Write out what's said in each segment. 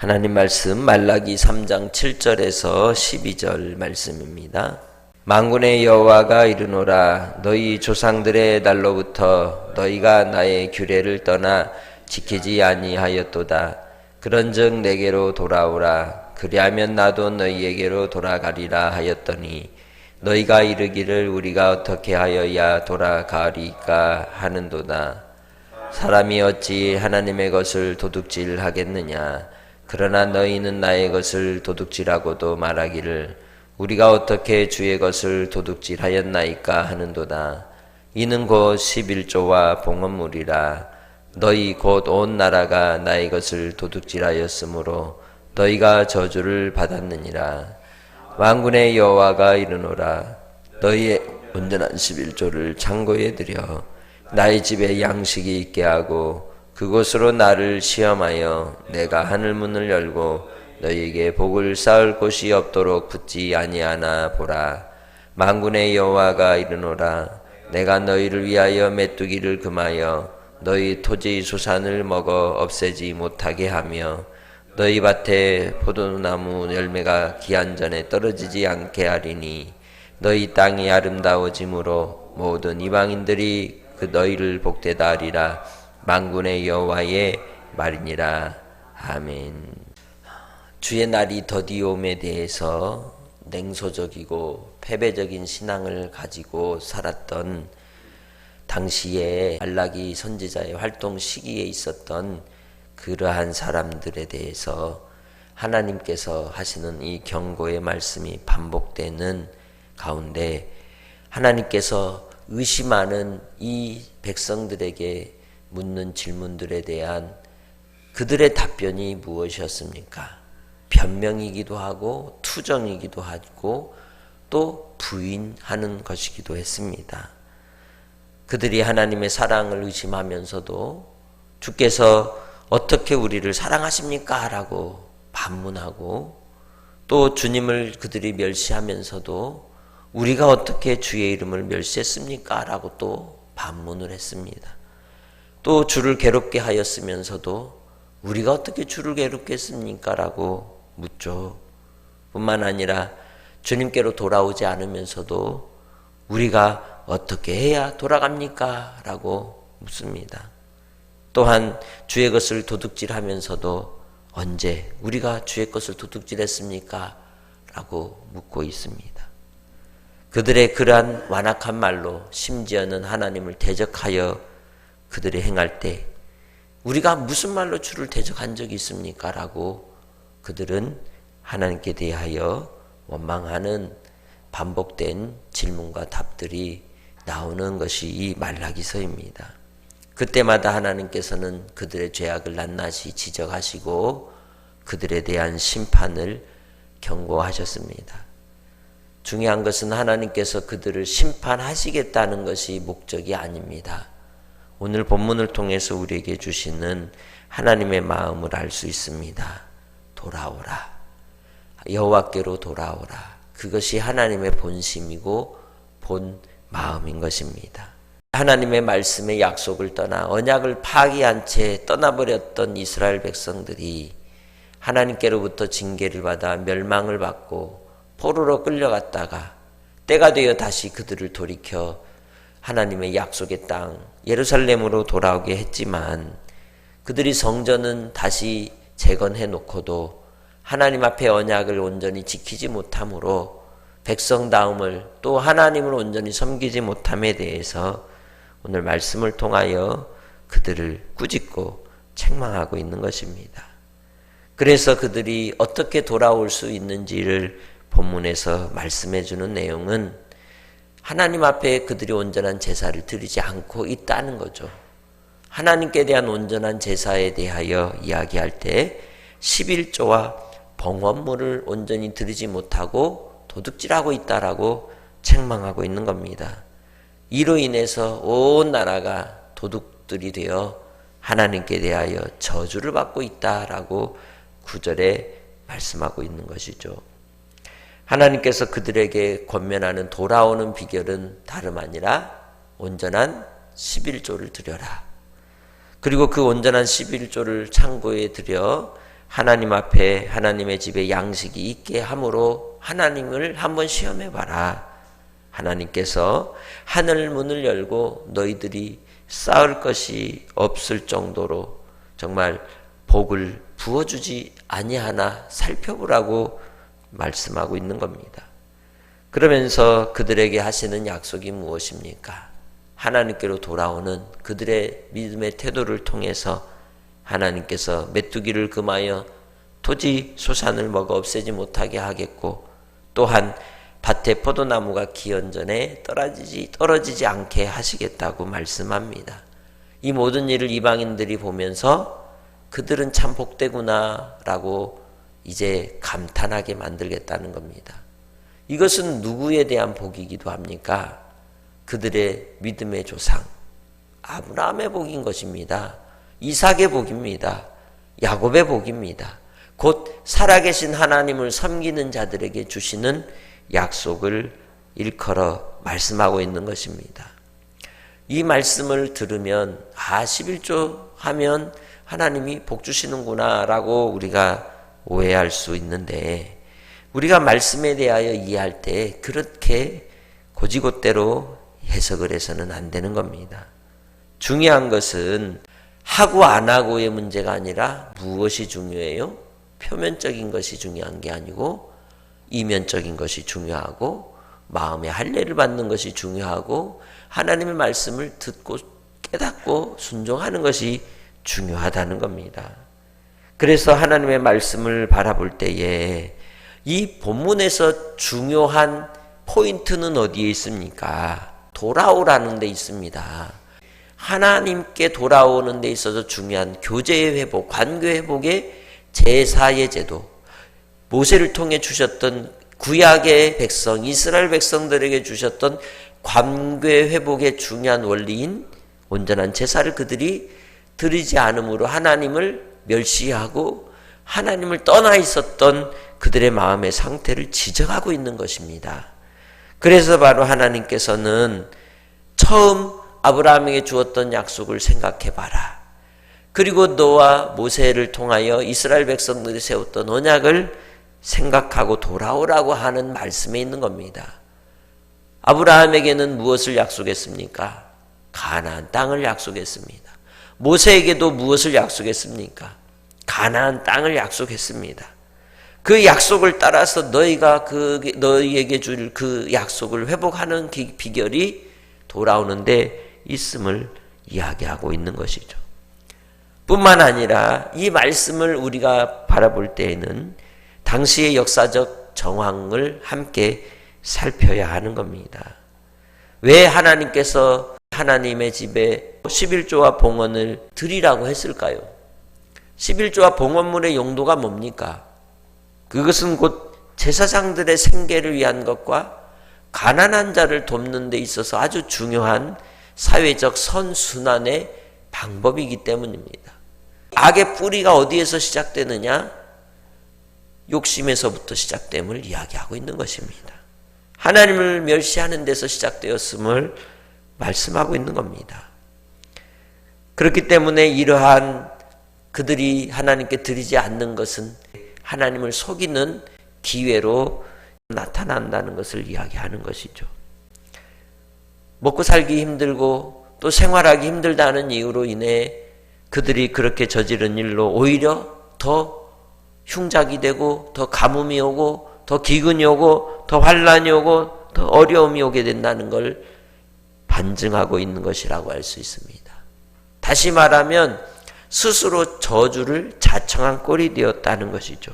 하나님 말씀 말라기 3장 7절에서 12절 말씀입니다. 만군의 여호와가 이르노라 너희 조상들의 날로부터 너희가 나의 규례를 떠나 지키지 아니하였도다. 그런즉 내게로 돌아오라. 그리하면 나도 너희에게로 돌아가리라 하였더니 너희가 이르기를 우리가 어떻게 하여야 돌아가리까 하는도다. 사람이 어찌 하나님의 것을 도둑질 하겠느냐. 그러나 너희는 나의 것을 도둑질하고도 말하기를 우리가 어떻게 주의 것을 도둑질하였나이까 하는도다. 이는 곧 11조와 봉헌물이라. 너희 곧 온 나라가 나의 것을 도둑질하였으므로 너희가 저주를 받았느니라. 왕군의 여호와가 이르노라. 너희의 온전한 11조를 창고에 들여 나의 집에 양식이 있게 하고 그곳으로 나를 시험하여 내가 하늘 문을 열고 너희에게 복을 쌓을 곳이 없도록 붙지 아니하나 보라. 만군의 여호와가 이르노라. 내가 너희를 위하여 메뚜기를 금하여 너희 토지 소산을 먹어 없애지 못하게 하며 너희 밭에 포도나무 열매가 기한 전에 떨어지지 않게 하리니 너희 땅이 아름다워짐으로 모든 이방인들이 그 너희를 복되다 하리라 만군의 여호와의 말이니라 아멘. 주의 날이 더디옴에 대해서 냉소적이고 패배적인 신앙을 가지고 살았던 당시에 알라기 선지자의 활동 시기에 있었던 그러한 사람들에 대해서 하나님께서 하시는 이 경고의 말씀이 반복되는 가운데 하나님께서 의심하는 이 백성들에게 묻는 질문들에 대한 그들의 답변이 무엇이었습니까? 변명이기도 하고 투정이기도 하고 또 부인하는 것이기도 했습니다. 그들이 하나님의 사랑을 의심하면서도 주께서 어떻게 우리를 사랑하십니까? 라고 반문하고 또 주님을 그들이 멸시하면서도 우리가 어떻게 주의 이름을 멸시했습니까? 라고 또 반문을 했습니다. 또 주를 괴롭게 하였으면서도 우리가 어떻게 주를 괴롭게 했습니까? 라고 묻죠. 뿐만 아니라 주님께로 돌아오지 않으면서도 우리가 어떻게 해야 돌아갑니까? 라고 묻습니다. 또한 주의 것을 도둑질 하면서도 언제 우리가 주의 것을 도둑질 했습니까? 라고 묻고 있습니다. 그들의 그러한 완악한 말로 심지어는 하나님을 대적하여 그들이 행할 때 우리가 무슨 말로 주를 대적한 적이 있습니까? 라고 그들은 하나님께 대하여 원망하는 반복된 질문과 답들이 나오는 것이 이 말라기서입니다. 그때마다 하나님께서는 그들의 죄악을 낱낱이 지적하시고 그들에 대한 심판을 경고하셨습니다. 중요한 것은 하나님께서 그들을 심판하시겠다는 것이 목적이 아닙니다. 오늘 본문을 통해서 우리에게 주시는 하나님의 마음을 알 수 있습니다. 돌아오라. 여호와께로 돌아오라. 그것이 하나님의 본심이고 본 마음인 것입니다. 하나님의 말씀의 약속을 떠나 언약을 파기한 채 떠나버렸던 이스라엘 백성들이 하나님께로부터 징계를 받아 멸망을 받고 포로로 끌려갔다가 때가 되어 다시 그들을 돌이켜 하나님의 약속의 땅 예루살렘으로 돌아오게 했지만 그들이 성전은 다시 재건해 놓고도 하나님 앞에 언약을 온전히 지키지 못함으로 백성다움을 또 하나님을 온전히 섬기지 못함에 대해서 오늘 말씀을 통하여 그들을 꾸짖고 책망하고 있는 것입니다. 그래서 그들이 어떻게 돌아올 수 있는지를 본문에서 말씀해 주는 내용은 하나님 앞에 그들이 온전한 제사를 드리지 않고 있다는 거죠. 하나님께 대한 온전한 제사에 대하여 이야기할 때 11조와 봉헌물을 온전히 드리지 못하고 도둑질하고 있다라고 책망하고 있는 겁니다. 이로 인해서 온 나라가 도둑들이 되어 하나님께 대하여 저주를 받고 있다라고 구절에 말씀하고 있는 것이죠. 하나님께서 그들에게 권면하는 돌아오는 비결은 다름 아니라 온전한 11조를 드려라. 그리고 그 온전한 11조를 창고에 들여 하나님 앞에 하나님의 집에 양식이 있게 함으로 하나님을 한번 시험해 봐라. 하나님께서 하늘 문을 열고 너희들이 쌓을 것이 없을 정도로 정말 복을 부어주지 아니하나 살펴보라고 말씀하고 있는 겁니다. 그러면서 그들에게 하시는 약속이 무엇입니까? 하나님께로 돌아오는 그들의 믿음의 태도를 통해서 하나님께서 메뚜기를 금하여 토지 소산을 먹어 없애지 못하게 하겠고 또한 밭에 포도나무가 기원전에 떨어지지 떨어지지 않게 하시겠다고 말씀합니다. 이 모든 일을 이방인들이 보면서 그들은 참 복되구나라고 이제 감탄하게 만들겠다는 겁니다. 이것은 누구에 대한 복이기도 합니까? 그들의 믿음의 조상 아브라함의 복인 것입니다. 이삭의 복입니다. 야곱의 복입니다. 곧 살아계신 하나님을 섬기는 자들에게 주시는 약속을 일컬어 말씀하고 있는 것입니다. 이 말씀을 들으면 아 11조 하면 하나님이 복 주시는구나라고 우리가 오해할 수 있는데 우리가 말씀에 대하여 이해할 때 그렇게 고지곳대로 해석을 해서는 안 되는 겁니다. 중요한 것은 하고 안 하고의 문제가 아니라 무엇이 중요해요? 표면적인 것이 중요한 게 아니고 이면적인 것이 중요하고 마음의 할례를 받는 것이 중요하고 하나님의 말씀을 듣고 깨닫고 순종하는 것이 중요하다는 겁니다. 그래서 하나님의 말씀을 바라볼 때에 이 본문에서 중요한 포인트는 어디에 있습니까? 돌아오라는 데 있습니다. 하나님께 돌아오는 데 있어서 중요한 교제의 회복, 관계 회복의 제사의 제도, 모세를 통해 주셨던 구약의 백성, 이스라엘 백성들에게 주셨던 관계 회복의 중요한 원리인 온전한 제사를 그들이 드리지 않으므로 하나님을 멸시하고 하나님을 떠나 있었던 그들의 마음의 상태를 지적하고 있는 것입니다. 그래서 바로 하나님께서는 처음 아브라함에게 주었던 약속을 생각해 봐라. 그리고 너와 모세를 통하여 이스라엘 백성들이 세웠던 언약을 생각하고 돌아오라고 하는 말씀에 있는 겁니다. 아브라함에게는 무엇을 약속했습니까? 가나안 땅을 약속했습니다. 모세에게도 무엇을 약속했습니까? 가나안 땅을 약속했습니다. 그 약속을 따라서 너희가 그 너희에게 줄 그 약속을 회복하는 비결이 돌아오는데 있음을 이야기하고 있는 것이죠. 뿐만 아니라 이 말씀을 우리가 바라볼 때에는 당시의 역사적 정황을 함께 살펴야 하는 겁니다. 왜 하나님께서 하나님의 집에 11조와 봉헌을 드리라고 했을까요? 11조와 봉헌물의 용도가 뭡니까? 그것은 곧 제사장들의 생계를 위한 것과 가난한 자를 돕는 데 있어서 아주 중요한 사회적 선순환의 방법이기 때문입니다. 악의 뿌리가 어디에서 시작되느냐? 욕심에서부터 시작됨을 이야기하고 있는 것입니다. 하나님을 멸시하는 데서 시작되었음을 말씀하고 있는 겁니다. 그렇기 때문에 이러한 그들이 하나님께 드리지 않는 것은 하나님을 속이는 기회로 나타난다는 것을 이야기하는 것이죠. 먹고 살기 힘들고 또 생활하기 힘들다는 이유로 인해 그들이 그렇게 저지른 일로 오히려 더 흉작이 되고 더 가뭄이 오고 더 기근이 오고 더 환란이 오고 더 어려움이 오게 된다는 걸 반증하고 있는 것이라고 할 수 있습니다. 다시 말하면 스스로 저주를 자청한 꼴이 되었다는 것이죠.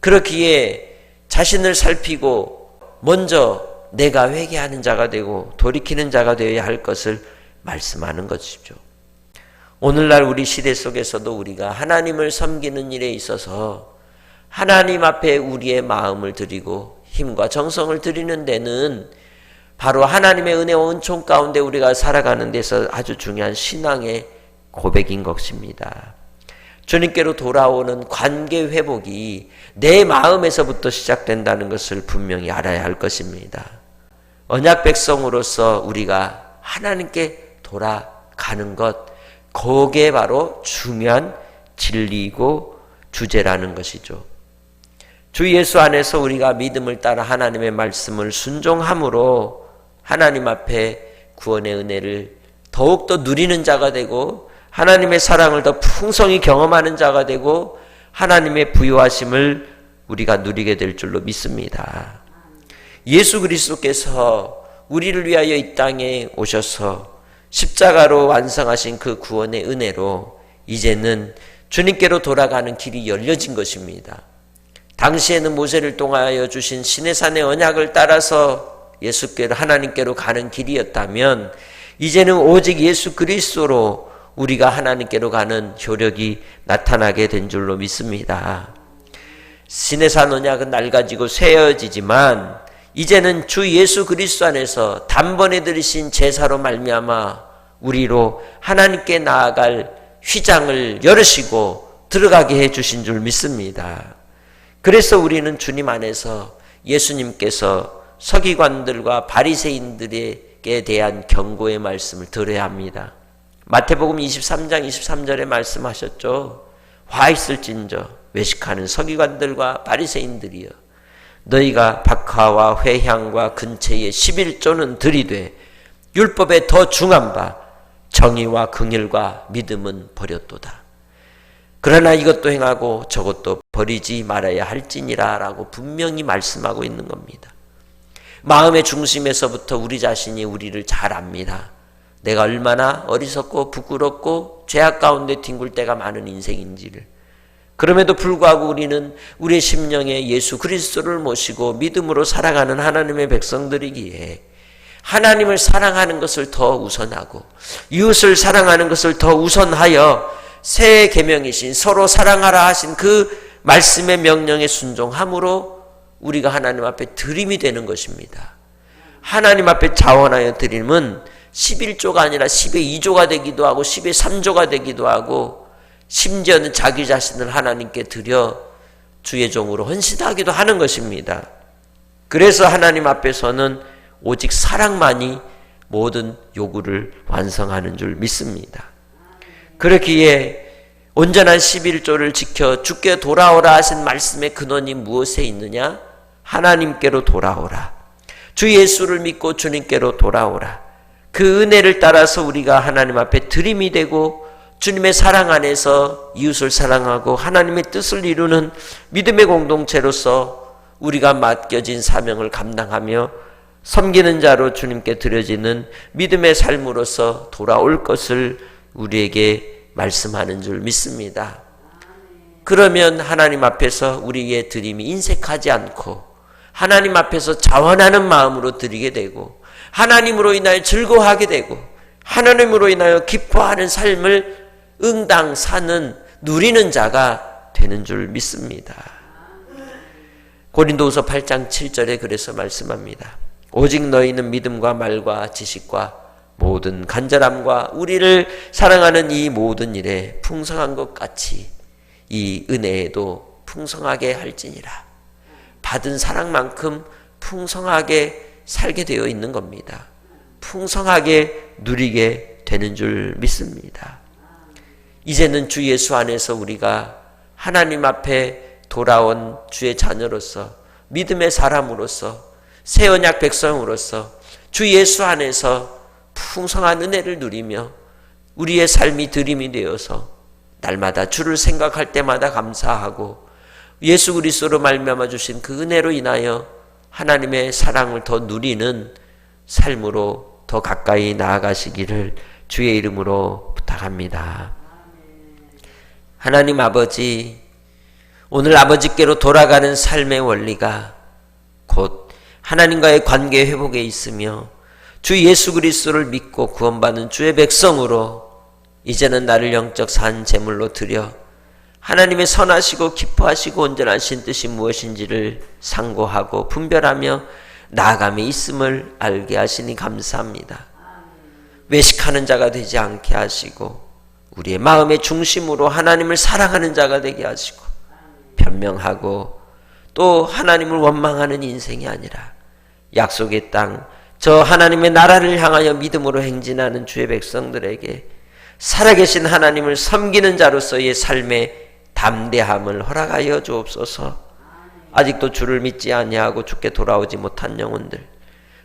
그렇기에 자신을 살피고 먼저 내가 회개하는 자가 되고 돌이키는 자가 되어야 할 것을 말씀하는 것이죠. 오늘날 우리 시대 속에서도 우리가 하나님을 섬기는 일에 있어서 하나님 앞에 우리의 마음을 드리고 힘과 정성을 드리는 데는 바로 하나님의 은혜와 은총 가운데 우리가 살아가는 데서 아주 중요한 신앙의 고백인 것입니다. 주님께로 돌아오는 관계 회복이 내 마음에서부터 시작된다는 것을 분명히 알아야 할 것입니다. 언약 백성으로서 우리가 하나님께 돌아가는 것, 그게 바로 중요한 진리이고 주제라는 것이죠. 주 예수 안에서 우리가 믿음을 따라 하나님의 말씀을 순종함으로 하나님 앞에 구원의 은혜를 더욱더 누리는 자가 되고 하나님의 사랑을 더 풍성히 경험하는 자가 되고 하나님의 부유하심을 우리가 누리게 될 줄로 믿습니다. 예수 그리스도께서 우리를 위하여 이 땅에 오셔서 십자가로 완성하신 그 구원의 은혜로 이제는 주님께로 돌아가는 길이 열려진 것입니다. 당시에는 모세를 통하여 주신 시내산의 언약을 따라서 예수께로 하나님께로 가는 길이었다면 이제는 오직 예수 그리스도로 우리가 하나님께로 가는 효력이 나타나게 된 줄로 믿습니다. 시내산 언약은 낡아지고 쇠어지지만 이제는 주 예수 그리스도 안에서 단번에 들으신 제사로 말미암아 우리로 하나님께 나아갈 휘장을 열으시고 들어가게 해 주신 줄 믿습니다. 그래서 우리는 주님 안에서 예수님께서 서기관들과 바리새인들에게 대한 경고의 말씀을 들어야 합니다. 마태복음 23장 23절에 말씀하셨죠. 화 있을진저 외식하는 서기관들과 바리새인들이여 너희가 박하와 회향과 근처에 11조는 들이되 율법에 더 중한 바 정의와 긍휼과 믿음은 버렸도다. 그러나 이것도 행하고 저것도 버리지 말아야 할지니라라고 분명히 말씀하고 있는 겁니다. 마음의 중심에서부터 우리 자신이 우리를 잘 압니다. 내가 얼마나 어리석고 부끄럽고 죄악 가운데 뒹굴 때가 많은 인생인지를. 그럼에도 불구하고 우리는 우리의 심령에 예수 그리스도를 모시고 믿음으로 살아가는 하나님의 백성들이기에 하나님을 사랑하는 것을 더 우선하고 이웃을 사랑하는 것을 더 우선하여 새 계명이신 서로 사랑하라 하신 그 말씀의 명령에 순종함으로 우리가 하나님 앞에 드림이 되는 것입니다. 하나님 앞에 자원하여 드림은 11조가 아니라 10의 2조가 되기도 하고 10의 3조가 되기도 하고 심지어는 자기 자신을 하나님께 드려 주의 종으로 헌신하기도 하는 것입니다. 그래서 하나님 앞에서는 오직 사랑만이 모든 요구를 완성하는 줄 믿습니다. 그렇기에 온전한 11조를 지켜 주께 돌아오라 하신 말씀의 근원이 무엇에 있느냐? 하나님께로 돌아오라. 주 예수를 믿고 주님께로 돌아오라. 그 은혜를 따라서 우리가 하나님 앞에 드림이 되고 주님의 사랑 안에서 이웃을 사랑하고 하나님의 뜻을 이루는 믿음의 공동체로서 우리가 맡겨진 사명을 감당하며 섬기는 자로 주님께 드려지는 믿음의 삶으로서 돌아올 것을 우리에게 말씀하는 줄 믿습니다. 그러면 하나님 앞에서 우리의 드림이 인색하지 않고 하나님 앞에서 자원하는 마음으로 드리게 되고 하나님으로 인하여 즐거워하게 되고 하나님으로 인하여 기뻐하는 삶을 응당 사는 누리는 자가 되는 줄 믿습니다. 고린도후서 8장 7절에 그래서 말씀합니다. 오직 너희는 믿음과 말과 지식과 모든 간절함과 우리를 사랑하는 이 모든 일에 풍성한 것 같이 이 은혜에도 풍성하게 할지니라. 받은 사랑만큼 풍성하게 살게 되어 있는 겁니다. 풍성하게 누리게 되는 줄 믿습니다. 이제는 주 예수 안에서 우리가 하나님 앞에 돌아온 주의 자녀로서 믿음의 사람으로서 새 언약 백성으로서 주 예수 안에서 풍성한 은혜를 누리며 우리의 삶이 드림이 되어서 날마다 주를 생각할 때마다 감사하고 예수 그리스도로 말미암아 주신 그 은혜로 인하여 하나님의 사랑을 더 누리는 삶으로 더 가까이 나아가시기를 주의 이름으로 부탁합니다. 하나님 아버지, 오늘 아버지께로 돌아가는 삶의 원리가 곧 하나님과의 관계 회복에 있으며 주 예수 그리스도를 믿고 구원받는 주의 백성으로 이제는 나를 영적 산 제물로 드려 하나님의 선하시고 기뻐하시고 온전하신 뜻이 무엇인지를 상고하고 분별하며 나아감에 있음을 알게 하시니 감사합니다. 외식하는 자가 되지 않게 하시고 우리의 마음의 중심으로 하나님을 사랑하는 자가 되게 하시고 변명하고 또 하나님을 원망하는 인생이 아니라 약속의 땅, 저 하나님의 나라를 향하여 믿음으로 행진하는 주의 백성들에게 살아계신 하나님을 섬기는 자로서의 삶의 담대함을 허락하여 주옵소서. 아직도 주를 믿지 아니하고 주께 돌아오지 못한 영혼들,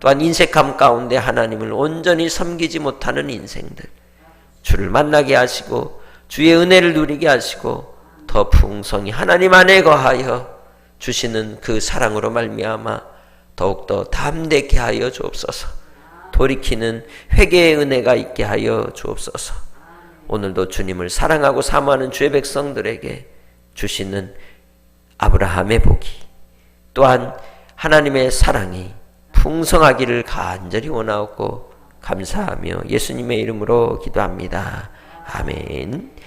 또한 인색함 가운데 하나님을 온전히 섬기지 못하는 인생들, 주를 만나게 하시고 주의 은혜를 누리게 하시고 더 풍성히 하나님 안에 거하여 주시는 그 사랑으로 말미암아 더욱더 담대케 하여 주옵소서. 돌이키는 회개의 은혜가 있게 하여 주옵소서. 오늘도 주님을 사랑하고 사모하는 주의 백성들에게 주시는 아브라함의 복이 또한 하나님의 사랑이 풍성하기를 간절히 원하옵고 감사하며 예수님의 이름으로 기도합니다. 아멘.